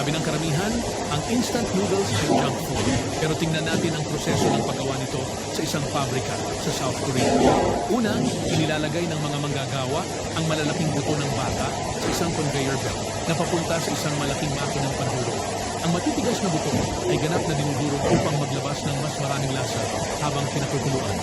Sabi ng karamihan, ang instant noodles ay junk food. Pero tingnan natin ang proseso ng paggawa nito sa isang pabrika sa South Korea. Una, inilalagay ng mga manggagawa ang malalaking buto ng bata sa isang conveyor belt na papunta sa isang malaking makinang panhulog. Ang matitigas na buto ay ganap na dinudurog upang maglabas ng mas maraming lasa habang pinakukuluan.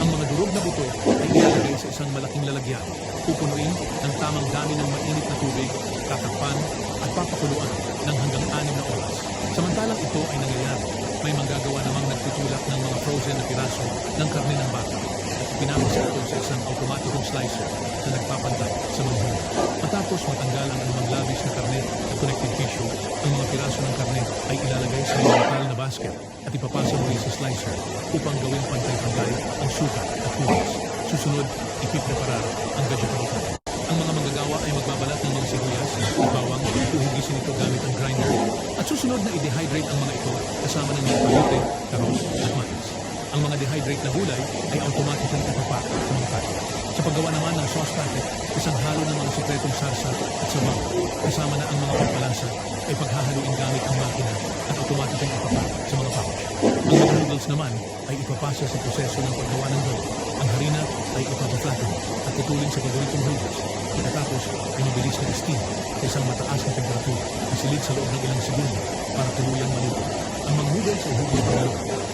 Ang mga durog na buto ay ilalagay sa isang malaking lalagyan, pupunuin ng tamang dami ng mainit na tubig, tatakpan at papakuluan ng hanggang anim na oras. Samantalang ito ay nangyayari, may manggagawa namang nagtutulak ng mga frozen na piraso ng karne ng bata at pinapasa ito sa isang automatikong slicer na nagpapantay sa mga huli. Matapos matanggal ang anumang labis na karne at connective tissue, ang mga piraso ng karne ay ilalagay sa metal na basket at ipapasa muli sa slicer upang gawing pantay-pantay ang sukat at hugas. Susunod, ipipreparar ang vegetable. Ang mga manggagawa ay magbabalat ng mga sibuyas at bawang, uhugisin ito gamit ang grinder, at susunod na i-dehydrate ang mga ito kasama ng mga palute, tarong at mais. Ang mga dehydrate na gulay ay automatically ipapak sa mga packet. Sa paggawa naman ng sauce packet, isang halo ng mga sikretong sarsa at sabaw, kasama na ang mga pampalasa, ay paghahaluin gamit ang makina at automatically ipapak sa mga pouch. Ang mga noodles naman ay ipapasa sa proseso ng paggawa ng dough. Ang harina ay ipapaflatten at tutulin sa paboritong noodles. Pagkatapos ay mabilis na steam sa isang mataas na temperatura na silid sa loob ng ilang segundo para tuluyang maluto. Ang mga noodles ay hugis pagalo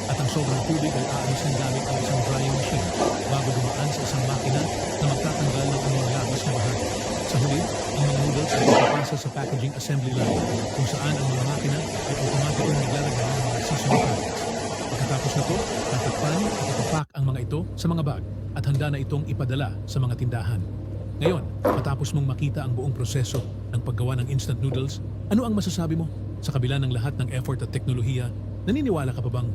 at ang sobrang tubig ay aalisin gamit ang isang drying machine bago dumaan sa isang makina na magtatanggal ng anumang labis na bahagi. Sa huli, ang mga noodles ay ipapasa sa packaging assembly line kung saan ang mga makina ay automatikong naglalagay ng mga seasonal products. Pagkatapos nito, tatakpan at ipapak ang mga ito sa mga bag at handa na itong ipadala sa mga tindahan. Ngayon, matapos mong makita ang buong proseso ng paggawa ng instant noodles, ano ang masasabi mo? Sa kabila ng lahat ng effort at teknolohiya, naniniwala ka pa bang